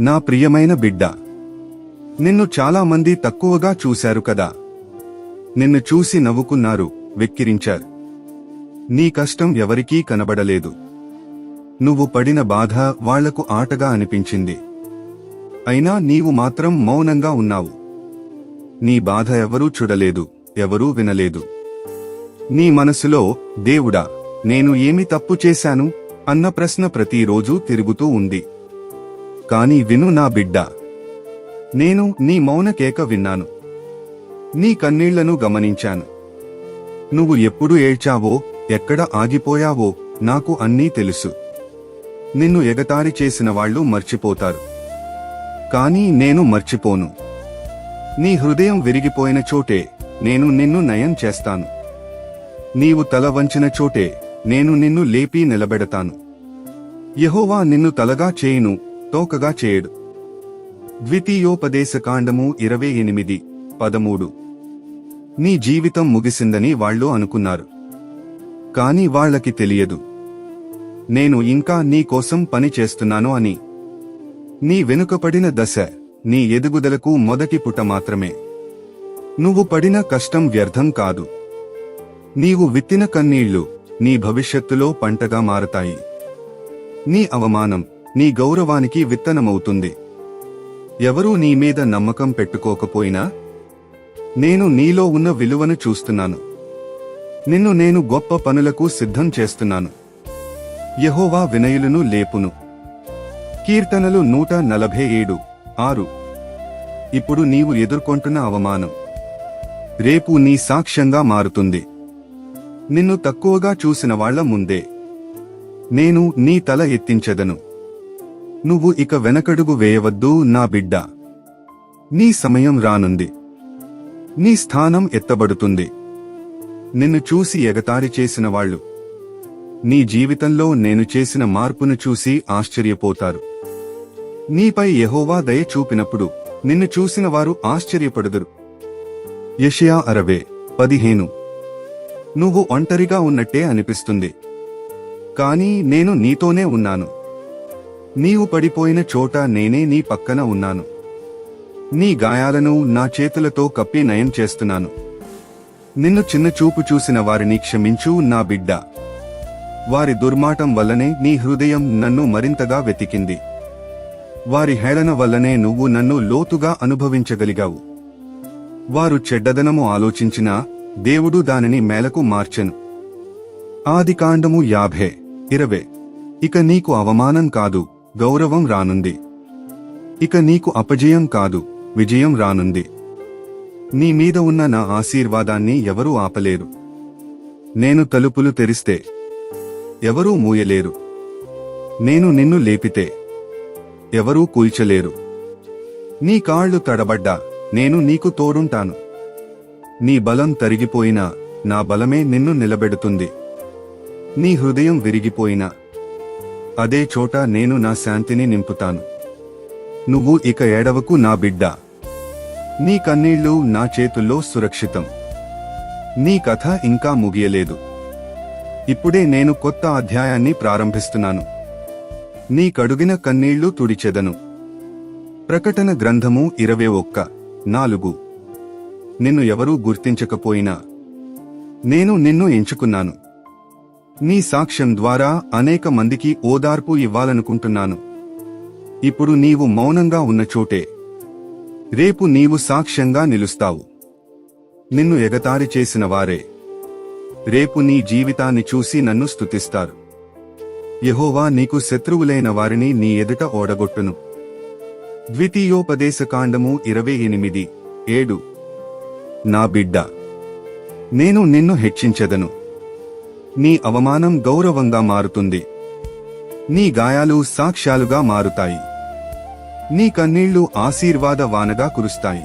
నా ప్రియమైన బిడ్డ. నిన్ను చాలామంది తక్కువగా చూశారు కదా. నిన్ను చూసి నవ్వుకున్నారు వెక్కిరించారు. నీ కష్టం ఎవరికీ కనబడలేదు. నువ్వు పడిన బాధ వాళ్ళకు ఆటగా అనిపించింది. అయినా నీవు మాత్రం మౌనంగా ఉన్నావు. నీ బాధ ఎవరూ చూడలేదు ఎవరూ వినలేదు. నీ మనసులో దేవుడా నేను ఏమి తప్పు చేశాను? అన్న ప్రశ్న ప్రతిరోజూ తిరుగుతూ ఉంది. కాని విను నా బిడ్డ. నేను నీ మౌన కేక విన్నాను. నీ కన్నీళ్ళను గమనించాను. నువ్వు ఎప్పుడు ఏడ్చావో ఎక్కడ ఆగిపోయావో నాకు అన్నీ తెలుసు. నిన్ను ఎగతారి చేసిన వాళ్ళు మర్చిపోతారు. కానీ నేను మర్చిపోను. నీ హృదయం విరిగిపోయిన చోటే నేను నిన్ను నయం చేస్తాను. నీవు తల వంచిన చోటే నేను నిన్ను లేపి నిలబెడతాను. యహోవా నిన్ను తలగా చేయును తోకగా చేయడు. ద్వితీయోపదేశకాండము ఇరవై ఎనిమిది పదమూడు. నీ జీవితం ముగిసిందని వాళ్ళు అనుకున్నారు. కాని వాళ్ళకి తెలియదు. నేను ఇంకా నీ కోసం పని చేస్తున్నాను అని. నీ వెనుకపడిన దశ నీ ఎదుగుదలకు మొదటి పుట మాత్రమే. నువ్వు పడిన కష్టం వ్యర్థం కాదు. నీవు విత్తిన కన్నీళ్ళు నీ భవిష్యత్తులో పంటగా మారతాయి. నీ అవమానం నీ గౌరవానికి విత్తనమవుతుంది. ఎవరూ నీ మీద నమ్మకం పెట్టుకోకపోయినా నేను నీలో ఉన్న విలువను చూస్తున్నాను. నిన్ను నేను గొప్ప పనులకు సిద్ధం చేస్తున్నాను. యహోవా వినయులను లేపును. కీర్తనలు నూట నలభై ఏడు ఆరు. ఇప్పుడు నీవు ఎదుర్కొంటున్న అవమానం. రేపు నీ సాక్ష్యంగా మారుతుంది. నిన్ను తక్కువగా చూసిన వాళ్ళ ముందే. నేను నీ తల ఎత్తించెదను. నువ్వు ఇక వెనకడుగు వేయవద్దు నా బిడ్డ. నీ సమయం రానుంది. నీ స్థానం ఎత్తబడుతుంది. నిన్ను చూసి ఎగతారి చేసిన వాళ్ళు. నీ జీవితంలో నేను చేసిన మార్పును చూసి ఆశ్చర్యపోతారు. నీపై యహోవా దయ చూపినప్పుడు నిన్ను చూసిన వారు ఆశ్చర్యపడుదురు. యషియా అరవే పదిహేను. నువ్వు ఒంటరిగా ఉన్నట్టే అనిపిస్తుంది. కానీ నేను నీతోనే ఉన్నాను. నీవు పడిపోయిన చోట నేనే నీ పక్కన ఉన్నాను. నీ గాయాలను నా చేతులతో కప్పి నయం చేస్తున్నాను. నిన్ను చిన్న చూపు చూసిన వారిని క్షమించు నా బిడ్డ. వారి దుర్మాటం వల్లనే నీ హృదయం నన్ను మరింతగా వెతికింది. వారి హేళన వల్లనే నువ్వు నన్ను లోతుగా అనుభవించగలిగావు. వారు చెడ్డదనము ఆలోచించినా దేవుడు దానిని మేలకు మార్చెను. ఆదికాండము యాభై ఇరవే. ఇక నీకు అవమానం కాదు. గౌరవం రానుంది. ఇక నీకు అపజయం కాదు విజయం రానుంది. నీ మీద ఉన్న నా ఆశీర్వాదాన్ని ఎవరూ ఆపలేరు. నేను తలుపులు తెరిస్తే ఎవరూ మూయలేరు. నేను నిన్ను లేపితే ఎవరూ కూల్చలేరు. నీ కాళ్ళు తడబడ్డా నేను నీకు తోడుంటాను. నీ బలం తరిగిపోయినా నా బలమే నిన్ను నిలబెడుతుంది. నీ హృదయం విరిగిపోయినా అదే చోట నేను నా శాంతిని నింపుతాను. నువ్వు ఇక ఏడవకు నా బిడ్డ. నీ కన్నీళ్ళు నా చేతుల్లో సురక్షితం. నీ కథ ఇంకా ముగియలేదు. ఇప్పుడే నేను కొత్త అధ్యాయాన్ని ప్రారంభిస్తున్నాను. నీ కడుగిన కన్నీళ్ళు తుడిచెదను. ప్రకటన గ్రంథము ఇరవై ఒక్క నాలుగు. నిన్ను ఎవరూ గుర్తించకపోయినా నేను నిన్ను ఎంచుకున్నాను. నీ సాక్ష్యం ద్వారా అనేక మందికి ఓదార్పు ఇవ్వాలనుకుంటున్నాను. ఇప్పుడు నీవు మౌనంగా ఉన్న చోటే. రేపు నీవు సాక్ష్యంగా నిలుస్తావు. నిన్ను ఎగతారి చేసిన వారే. రేపు నీ జీవితాన్ని చూసి నన్ను స్తుతిస్తారు. యహోవా నీకు శత్రువులైన వారిని నీ ఎదుట ఓడగొట్టును. ద్వితీయోపదేశకాండము ఇరవై ఎనిమిది ఏడు. నా బిడ్డ నేను నిన్ను హెచ్చించెదను. నీ అవమానం గౌరవంగా మారుతుంది. నీ గాయాలు సాక్ష్యాలుగా మారుతాయి. నీ కన్నీళ్ళు ఆశీర్వాద వానగా కురుస్తాయి.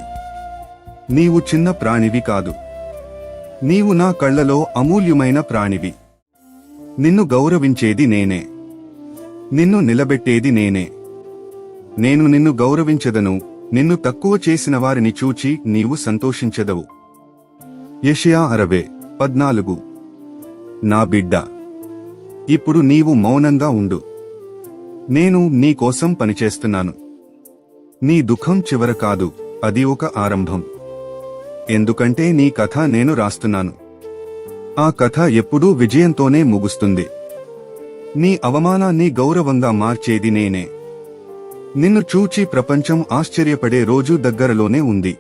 నీవు చిన్న ప్రాణివి కాదు. నీవు నా కళ్ళలో అమూల్యమైన ప్రాణివి. నిన్ను గౌరవించేది నేనే. నిన్ను నిలబెట్టేది నేనే. నేను నిన్ను గౌరవించదను. నిన్ను తక్కువ చేసిన వారిని చూచి నీవు సంతోషించదవు. యషయా అరవే పద్నాలుగు నా బిడ్డ. ఇప్పుడు నీవు మౌనంగా ఉండు. నేను నీ కోసం పనిచేస్తున్నాను. నీ దుఃఖం చివర కాదు అది ఒక ఆరంభం. ఎందుకంటే నీ కథ నేను రాస్తున్నాను. ఆ కథ ఎప్పుడూ విజయంతోనే ముగుస్తుంది. నీ అవమానాన్ని గౌరవంగా మార్చేది నేనే. నిన్ను చూచి ప్రపంచం ఆశ్చర్యపడే రోజు దగ్గరలోనే ఉంది.